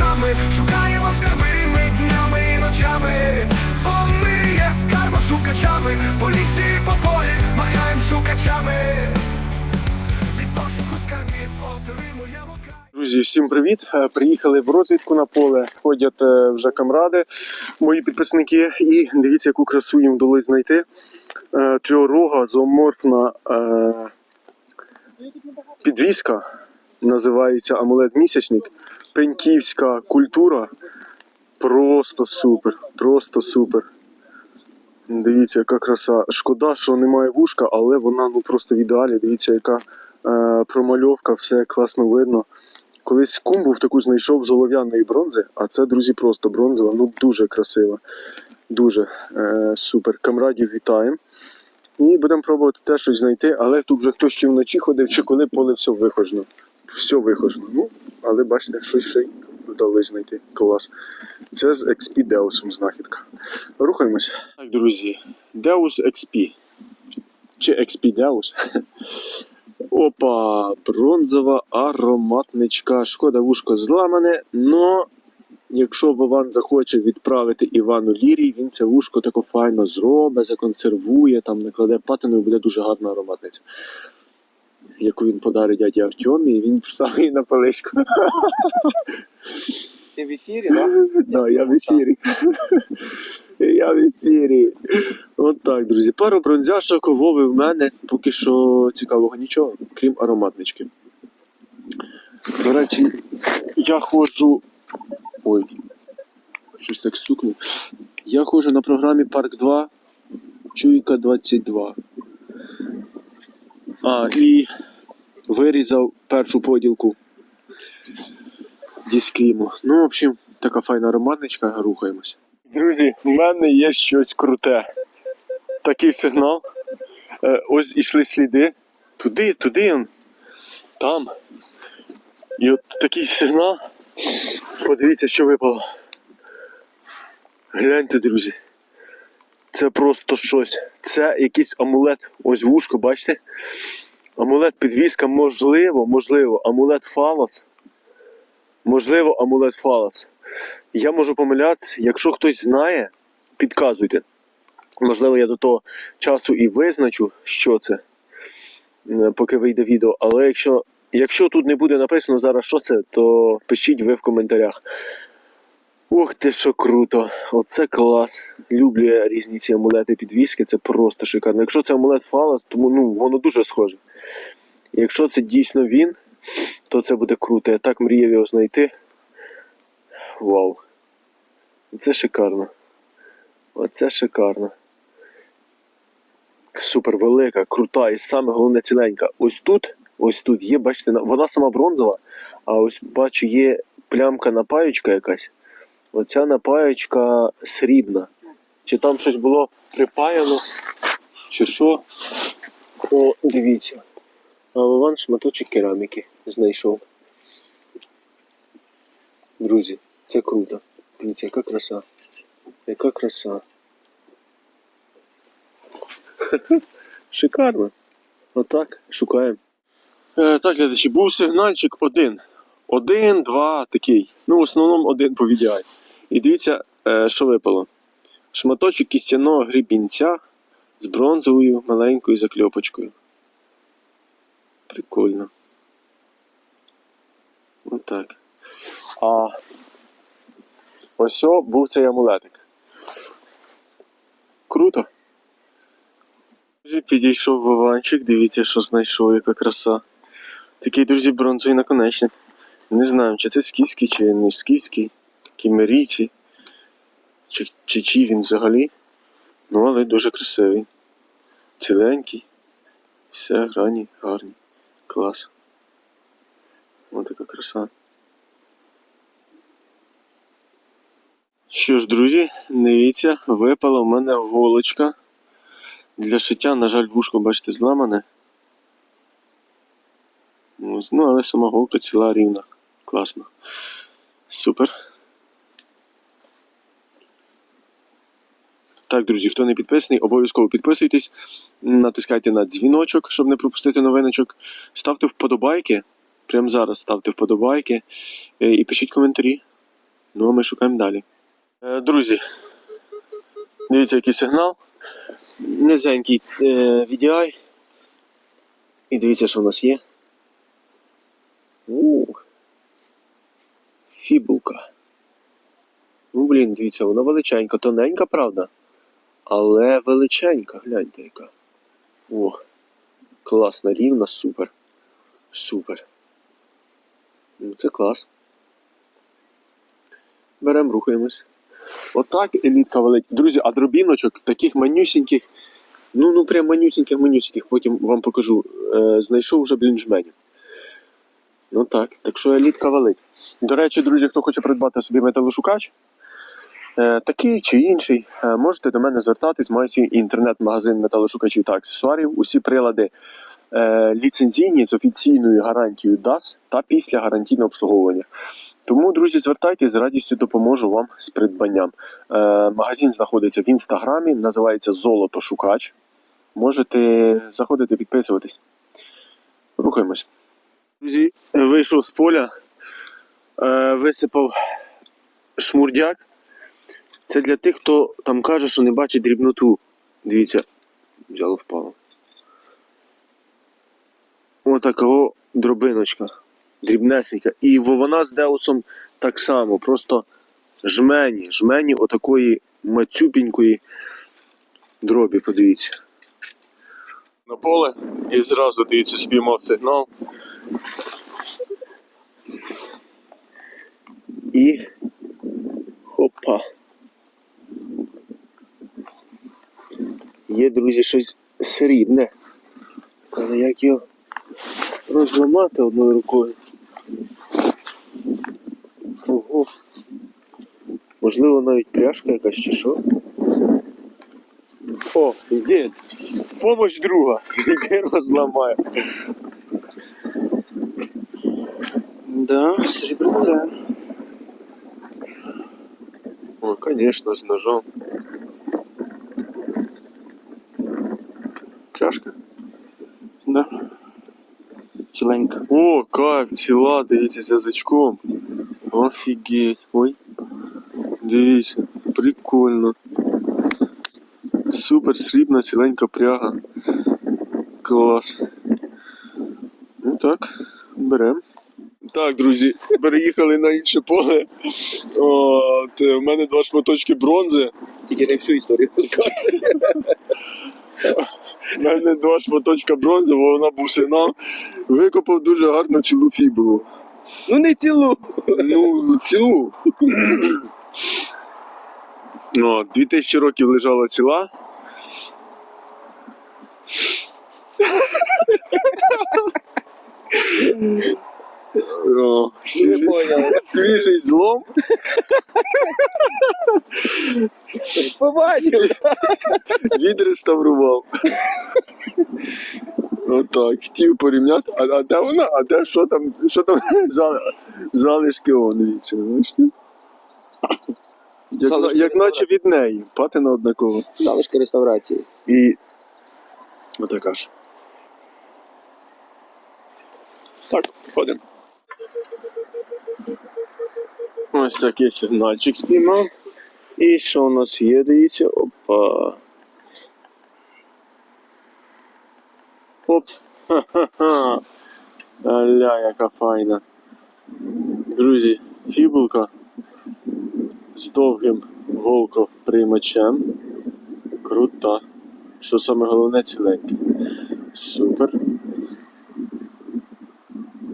очами, шукаємо скарби ми днями і ночами, бо ми є скарбошукачами, по лісі по полі махаємо шукачами. Від пошуку скарбів отримуємо. Друзі, всім привіт! Е, Приїхали в розвідку на поле. Ходять е, вже камради, мої підписники. І дивіться, яку красу їм вдалося знайти. Е, Трьохрога, зооморфна підвіска. Називається амулет місячник. Пеньківська культура. Просто супер. Просто супер. Дивіться, яка краса. Шкода, що немає вушка, але вона ну просто в ідеалі. Дивіться, яка е, промальовка, все класно видно. Колись кум був таку знайшов з олов'яної бронзи, а це, друзі, просто бронзова. Ну дуже красива. Дуже е, супер. Камрадів вітаємо. І будемо пробувати теж щось знайти, але тут вже хтось чи вночі ходив, чи коли поле все вихожено. Все вихожено. Ну, але бачите, щось ще й вдалося знайти. Клас. Це з XP Deusом знахідка. Рухаємось. Так, друзі, Deus XP. Чи XP Deus. Опа, бронзова ароматничка. Шкода, вушко зламане, но якщо Вован захоче відправити Івану Лірій, він це вушко тако файно зробить, законсервує, там накладе патину і буде дуже гарна ароматниця. Яку він подарить дяді Артемі, і він вставить її на поличку. Ти в ефірі, так? Да, я в ефірі. Я в ефірі. От так, друзі. Пару бронзяшок Вови в мене. Поки що цікавого нічого, крім ароматнички. До речі, я ходжу. Ой, щось так стукнув. Я ходжу на програмі Парк 2, Чуйка 22. А, і вирізав першу поділку дискліму. Ну, в общем, така файна ароматничка, рухаємось. Друзі, в мене є щось круте. Такий сигнал. Е, ось ішли сліди. Туди, туди, он. там. І от такий сигнал. Подивіться, що випало. Гляньте, друзі. Це просто щось. Це якийсь амулет. Ось вушко, бачите? Амулет підвіска, можливо, можливо, амулет фалос. Можливо, амулет фалос. Я можу помилятися, якщо хтось знає, підказуйте. Можливо, я до того часу і визначу, що це, е, поки вийде відео. Але якщо, якщо тут не буде написано зараз, що це, то пишіть ви в коментарях. Ух ти, що круто! Оце клас. Люблю я різні ці амулети підвіски, це просто шикарно. Якщо це амулет фалос, тому ну, воно дуже схоже. Якщо це дійсно він, то це буде круто. Я так мріяв його знайти. Вау. Це шикарно. Оце шикарно. Супер велика, крута і саме головне ціленька. Ось тут, ось тут є, бачите, вона сама бронзова, а ось бачу, є плямка напаючка якась. Оця напаючка срібна. Чи там щось було припаяно, чи що. О, дивіться. А Вован шматочок кераміки знайшов. Друзі, це круто. Дивіться, яка краса. Яка краса. Шикарно. Отак, шукаємо. Е, так, глядачі, був сигнальчик один. Один, два, такий. Ну, в основному один по VDI. І дивіться, е, що випало. Шматочок кістяного грібінця з бронзовою маленькою закльопочкою. Прикольно. Отак. А ось був цей амулетик. Круто. Друзі, Підійшов Вованчик, дивіться, що знайшов, яка краса. Такий, друзі, бронзовий наконечник. Не знаю, чи це скіфський, чи не скіфський, кімерійці, чи, чи чий він взагалі. Ну, але дуже красивий. Ціленький. Все, грані, гарні. Клас. Ось така краса. Що ж, друзі, дивіться, випала в мене голочка. Для шиття, на жаль, вушко, бачите, зламане. Ну, але сама голка ціла рівна. Класно. Супер. Так, друзі, хто не підписаний, обов'язково підписуйтесь, натискайте на дзвіночок, щоб не пропустити новиночок. Ставте вподобайки. Прямо зараз ставте вподобайки е, і пишіть коментарі. Ну, а ми шукаємо далі. Е, друзі, дивіться, який сигнал. Низенький е, VDI. І дивіться, що в нас є. У, фібулка. Ну, блін, дивіться, вона величенька, тоненька, правда. Але величенька, гляньте яка. О, класна, рівна, супер. Супер. Ну, це клас. Беремо, рухаємось. Отак елітка велика. Друзі, а дробіночок таких манюсіньких, ну ну прям манюсіньких, манюсіньких, потім вам покажу. Е, знайшов вже блін жменів. Ну так, так що елітка велик. До речі, друзі, хто хоче придбати собі металошукач, такий чи інший, е, можете до мене звертатись, маю свій інтернет-магазин металошукачів та аксесуарів. Усі прилади е, ліцензійні з офіційною гарантією DAS та після гарантійного обслуговування. Тому, друзі, звертайтесь з радістю допоможу вам з придбанням. Е, магазин знаходиться в інстаграмі, називається Золото Шукач. Можете заходити, підписуватись. Рухаємось. Друзі, вийшов з поля, е, висипав шмурдяк. Це для тих, хто там каже, що не бачить дрібноту. Дивіться, взяло впало. Отакого дробиночка. Дрібнесенька. І вона з деусом так само. Просто жмені, жмені отакої мацюпінької дробі, подивіться. На поле і зразу дивіться, спіймав сигнал. І хопа. Є, друзі, щось срібне. Але як його розламати одною рукою? Ого. Можливо, навіть пряжка якась чи що? О, дід, помощь друга. Іди розламає. Да, серебряце. О, конечно, з ножом. Пряжка? Да. Ціленька. О, кайф, ціла, дивіться, з язичком. Офігеть. Ой. Дивіться, прикольно. Супер срібна ціленька пряга. Клас. Ну так, берем. Так, друзі, переїхали на інше поле. От, у мене два шматочки бронзи. Тільки не всю історію розказує. У мене два шматочка бронзи, бо вона був сигнал. Викопав дуже гарну цілу фібулу. Ну не цілу. Ну, цілу. О, 2000 років лежала ціла. О, свіжий, свіжий злом. Побачив. Відреставрував. Отак, хотів порівняти. А, а де вона? А де що там? Що там за, залишки он, бачите? Як, на- Залишки як наче від неї, патина однакова. Залишки реставрації. І отака ж. Так, ходимо. Ось такий сигнальчик спіймав. І що у нас є, дивіться? Опа. Оп. Ха-ха-ха. Аля, яка файна. Друзі, фібулка з довгим голкоприймачем. Крута. Що саме головне ціленьке. Супер.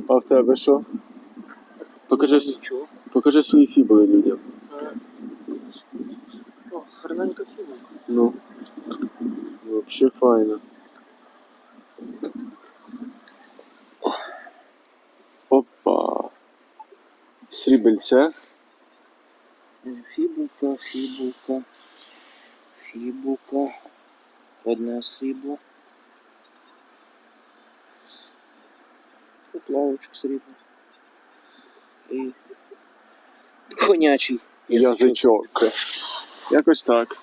А в тебе що? Покажи, Нічого. покажи свої фібули людям. О, гарненька фігурка. Ну. Вообще файно. Опа. Срібельце. Фібулка, фібулка. Фібулка. Одне срібло. Поплавочок срібло. І конячий. Язичок. Якось так.